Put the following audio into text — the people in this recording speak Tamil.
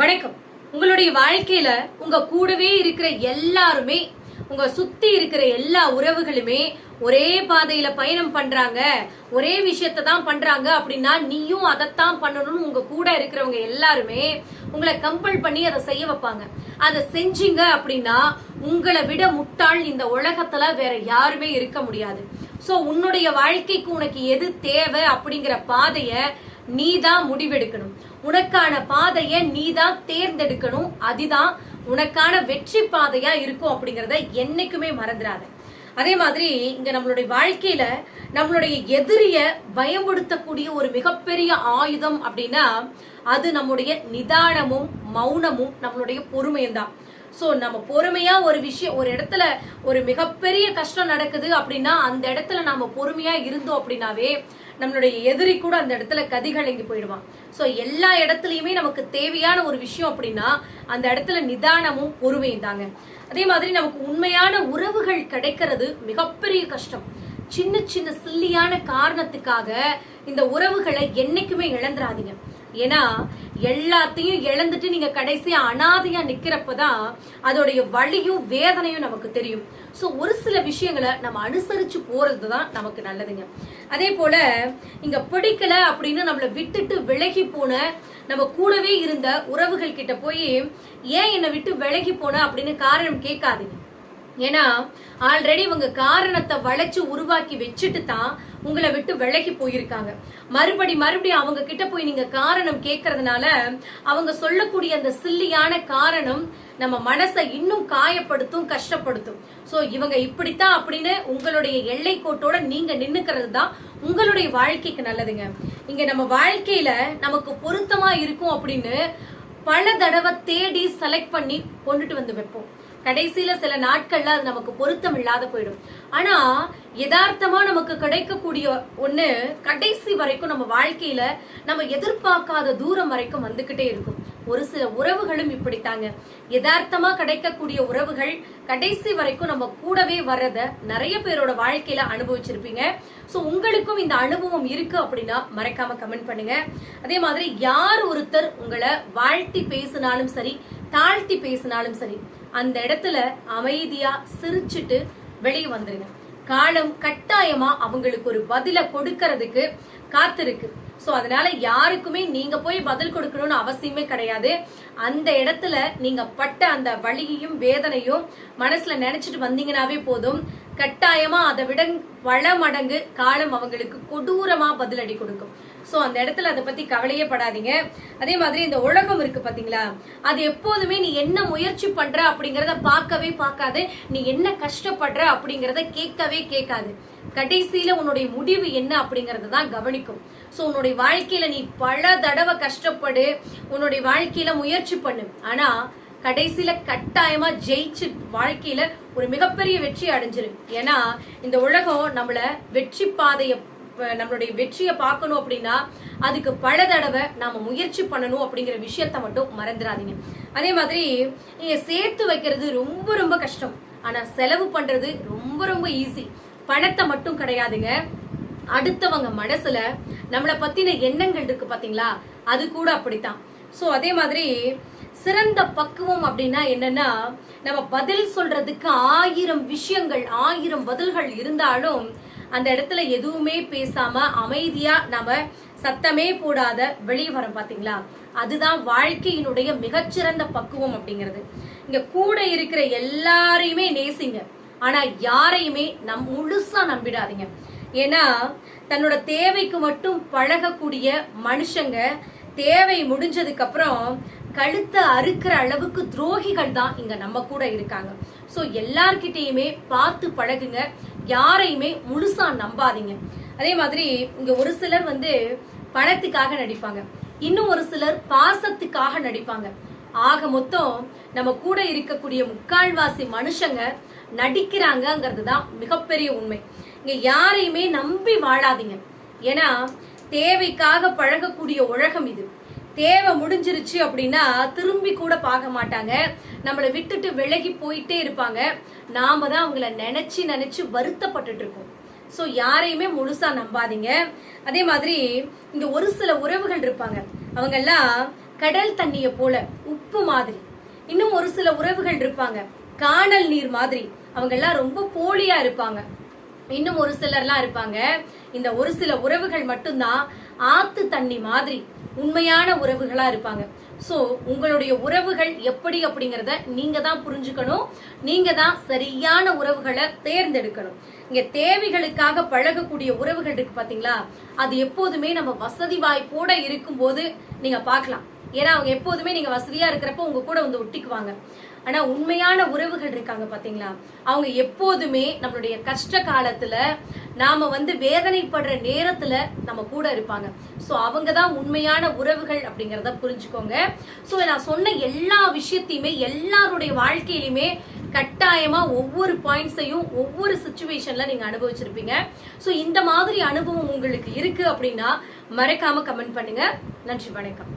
வணக்கம். உங்களுடைய வாழ்க்கையில உங்க கூடவே இருக்கிற எல்லாருமே உங்க சுத்தி இருக்கிற எல்லா உறவுகளுமே ஒரே பாதையில பயணம் பண்றாங்க. ஒரே விஷயத்த தான் பண்றாங்க அப்படின்னா நீயும் அதைத்தான் பண்ணணும்னு உங்க கூட இருக்கிறவங்க எல்லாருமே உங்களை கம்பல் பண்ணி அதை செய்ய வைப்பாங்க. அதை செஞ்சீங்க அப்படின்னா உங்களை விட முட்டாள் இந்த உலகத்துல வேற யாருமே இருக்க முடியாது. சோ உன்னுடைய வாழ்க்கைக்கு உனக்கு எது தேவை அப்படிங்கிற பாதைய நீ தான் முடிவெடுக்கணும். உனக்கான பாதையை நீ தான் தேர்ந்தெடுக்கணும். அதுதான் உனக்கான வெற்றி பாதையா இருக்கும் அப்படிங்கறத என்னைக்குமே மறந்துடாத. அதே மாதிரி இங்க நம்மளுடைய வாழ்க்கையில நம்மளுடைய எதிரிய பயமுடுத்தக்கூடிய ஒரு மிகப்பெரிய ஆயுதம் அப்படின்னா அது நம்முடைய நிதானமும் மௌனமும் நம்மளுடைய பொறுமையும் தான் சோ நம்ம பொறுமையா ஒரு விஷயம் ஒரு இடத்துல ஒரு மிகப்பெரிய கஷ்டம் நடக்குது அப்படின்னா அந்த இடத்துல நாம பொறுமையா இருந்தோம் அப்படின்னாவே நம்மளுடைய எதிரி கூட அந்த இடத்துல கதிகலங்கி போயிடுவான். ஸோ எல்லா இடத்துலையுமே நமக்கு தேவையான ஒரு விஷயம் அப்படின்னா அந்த இடத்துல நிதானமும் பொறுமையும் தாங்க. அதே மாதிரி நமக்கு உண்மையான உறவுகள் கிடைக்கிறது மிகப்பெரிய கஷ்டம். சின்ன சின்ன சில்லியான காரணத்துக்காக இந்த உறவுகளை என்னைக்குமே இழந்துராதீங்க ஏன்னா எல்லாத்தையும் இழந்துட்டு நீங்க கடைசியா அனாதையா நிக்கிறப்பதான் அதோடைய வலியும் வேதனையும் நமக்கு தெரியும். சோ ஒரு சில விஷயங்களை நம்ம அனுசரிச்சு போறது தான் நமக்கு நல்லதுங்க. அதே போல இங்க பிடிக்கல அப்படின்னு நம்மளை விட்டுட்டு விலகி போன நம்ம கூடவே இருந்த உறவுகள் கிட்ட போய் ஏன் என்னை விட்டு விலகி போன? அப்படின்னு காரணம் கேட்காதீங்க. ஏன்னா ஆல்ரெடி இவங்க காரணத்தை வளைச்சு உருவாக்கி வச்சுட்டு தான் உங்களை விட்டு விலகி போயிருக்காங்க. மறுபடி மறுபடியும் அவங்க கிட்ட போய் நீங்க காரணம் கேட்கறதுனால அவங்க சொல்லக்கூடிய அந்த சில்லியான காரணம் நம்ம மனசை இன்னும் காயப்படுத்தும் கஷ்டப்படுத்தும். சோ இவங்க இப்படித்தான் அப்படின்னு உங்களுடைய எல்லை கோட்டோட நீங்க நின்னுக்கிறது தான் உங்களுடைய வாழ்க்கைக்கு நல்லதுங்க. இங்க நம்ம வாழ்க்கையில நமக்கு பொருத்தமா இருக்கும் அப்படின்னு பல தடவை தேடி செலக்ட் பண்ணி கொண்டுட்டு வந்து வைப்போம். கடைசியில சில நாட்கள்ல அது நமக்கு பொருத்தம் இல்லாத போயிடும். ஆனா யதார்த்தமா நமக்கு கிடைக்கக்கூடிய ஒண்ணு கடைசி வரைக்கும் நம்ம வாழ்க்கையில நம்ம எதிர்பார்க்காத தூரம் வரைக்கும் வந்துகிட்டே இருக்கும். ஒரு சில உறவுகளும் இப்படித்தாங்க. யதார்த்தமா கிடைக்கக்கூடிய உறவுகள் கடைசி வரைக்கும் நம்ம கூடவே வர்றத நிறைய பேரோட வாழ்க்கையில அனுபவிச்சிருப்பீங்க. சோ உங்களுக்கும் இந்த அனுபவம் இருக்கு அப்படின்னா மறக்காம கமெண்ட் பண்ணுங்க. அதே மாதிரி யார் ஒருத்தர் உங்களை வாழ்த்தி பேசினாலும் சரி தாழ்த்தி பேசினாலும் சரி அந்த இடத்துல அமைதியா சிரிச்சுட்டு வெளியே வந்துருங்க. காலம் கட்டாயமா அவங்களுக்கு ஒரு பதில கொடுக்கறதுக்கு காத்திருக்கு. சோ அதனால யாருக்குமே நீங்க போய் பதில் கொடுக்கணும்னு அவசியமே கிடையாது. அந்த இடத்துல நீங்க பட்ட அந்த வழியையும் வேதனையும் மனசுல நினைச்சிட்டு வந்தீங்கன்னாவே போதும். கட்டாயமா அதை விட பல மடங்கு காலம் அவங்களுக்கு கொடூரமா பதிலடி கொடுக்கும். ஸோ அந்த இடத்துல அதை பத்தி கவலையே படாதீங்க. அதே மாதிரி இந்த உலகம் இருக்கு பாத்தீங்களா? அது எப்போதுமே நீ என்ன முயற்சி பண்ற அப்படிங்கறத பார்க்கவே பார்க்காது. நீ என்ன கஷ்டப்படுற அப்படிங்கறத கேட்கவே கேட்காது. கடைசியில உன்னுடைய முடிவு என்ன அப்படிங்கறத தான் கவனிக்கும். ஸோ உன்னுடைய வாழ்க்கையில நீ பல தடவை கஷ்டப்படு. உன்னுடைய வாழ்க்கையில முயற்சி பண்ணு. ஆனா கடைசியில கட்டாயமா ஜெயிச்சு வாழ்க்கையில ஒரு மிகப்பெரிய வெற்றி அடைஞ்சிரு ஏன்னா இந்த உலகம் நம்மள வெற்றி பாதையை நம்மளுடைய வெற்றியை பார்க்கணும் அப்படின்னா அதுக்கு பல தடவை நாம முயற்சி பண்ணணும் அப்படிங்கிற விஷயத்த மட்டும் மறந்துடாதீங்க. அதே மாதிரி நீங்க சேர்த்து வைக்கிறது ரொம்ப ரொம்ப கஷ்டம். ஆனா செலவு பண்றது ரொம்ப ரொம்ப ஈஸி பணத்தை மட்டும் கிடையாதுங்க. அடுத்தவங்க மனசுல நம்மளை பத்தின எண்ணங்கள் இருக்கு பாத்தீங்களா? அது கூட அப்படித்தான். சோ அதே மாதிரி சிறந்த பக்குவம் அப்படின்னா என்னன்னா நம்ம பதில் சொல்றதுக்கு ஆயிரம் விஷயங்கள் ஆயிரம் பதில்கள் இருந்தாலும் அந்த இடத்துல எதுவுமே பேசாம அமைதியா நம்ம சத்தமே போடாத வெளியே வரோம் பாத்தீங்களா? அதுதான் வாழ்க்கையினுடைய மிகச்சிறந்த பக்குவம் அப்படிங்கிறது. இங்க கூட இருக்கிற எல்லாரையுமே நேசிங்க. ஆனா யாரையுமே நம் முழுசா நம்பிடாதீங்க. ஏன்னா தன்னோட தேவைக்கு மட்டும் பழகக்கூடிய மனுஷங்க தேவை முடிஞ்சதுக்கு அப்புறம் கழுத்தை அறுக்கிற அளவுக்கு துரோகிகள் தான் இங்க நம்ம கூட இருக்காங்க. ஸோ எல்லார்கிட்டயுமே பார்த்து பழகுங்க. யாரையுமே முழுசா நம்பாதீங்க. அதே மாதிரி இங்க ஒரு சிலர் வந்து பணத்துக்காக நடிப்பாங்க. இன்னும் ஒரு சிலர் பாசத்துக்காக நடிப்பாங்க. ஆக மொத்தம் நம்ம கூட இருக்கக்கூடிய முக்கால்வாசி மனுஷங்க நடிக்கிறாங்கங்கிறது தான் மிகப்பெரிய உண்மை. இங்க யாரையுமே நம்பி வாழாதீங்க. ஏன்னா தேவைக்காக பழகக்கூடிய உலகம் இது. தேவை முடிஞ்சிருச்சு அப்படின்னா திரும்பி கூட பார்க்க மாட்டாங்க. நம்மளை விட்டுட்டு விலகி போயிட்டே இருப்பாங்க. நாம தான் அவங்கள நினைச்சு நினைச்சு வருத்தப்பட்டுட்டு இருக்கோம். ஸோ யாரையுமே முழுசா நம்பாதீங்க. அதே மாதிரி இந்த ஒரு சில உறவுகள் இருப்பாங்க. அவங்க எல்லாம் கடல் தண்ணிய போல உப்பு மாதிரி. இன்னும் ஒரு சில உறவுகள் இருப்பாங்க. காணல் நீர் மாதிரி. அவங்க எல்லாம் ரொம்ப போலியா இருப்பாங்க. இன்னும் ஒரு சிலர்லாம் இருப்பாங்க. இந்த ஒரு சில உறவுகள் மட்டும்தான் ஆத்து தண்ணி மாதிரி. உண்மையான உறவுகளா இருப்பாங்க. ஸோ உங்களுடைய உறவுகள் எப்படி அப்படிங்கிறத நீங்க தான் புரிஞ்சுக்கணும். நீங்க தான் சரியான உறவுகளை தேர்ந்தெடுக்கணும். இங்க தேவைகளுக்காக பழகக்கூடிய உறவுகள் இருக்கு பாத்தீங்களா? அது எப்போதுமே நம்ம வசதி வாய்ப்போட இருக்கும்போது நீங்க பார்க்கலாம். ஏன்னா அவங்க எப்போதுமே நீங்க வசதியா இருக்கிறப்ப உங்க கூட வந்து ஒட்டிக்குவாங்க. ஆனா உண்மையான உறவுகள் இருக்காங்க பாத்தீங்களா? அவங்க எப்போதுமே நம்மளுடைய கஷ்ட காலத்துல நாம வந்து வேதனைப்படுற நேரத்துல நம்ம கூட இருப்பாங்க. சோ அவங்க தான் உண்மையான உறவுகள் அப்படிங்கிறத புரிஞ்சுக்கோங்க. சோ நான் சொன்ன எல்லா விஷயத்தையுமே எல்லாருடைய வாழ்க்கையிலுமே கட்டாயமா ஒவ்வொரு பாயிண்ட்ஸையும் ஒவ்வொரு சுச்சுவேஷன்ல நீங்க அனுபவிச்சிருப்பீங்க. சோ இந்த மாதிரி அனுபவம் உங்களுக்கு இருக்கு அப்படின்னா மறக்காம கமெண்ட் பண்ணுங்க. நன்றி வணக்கம்.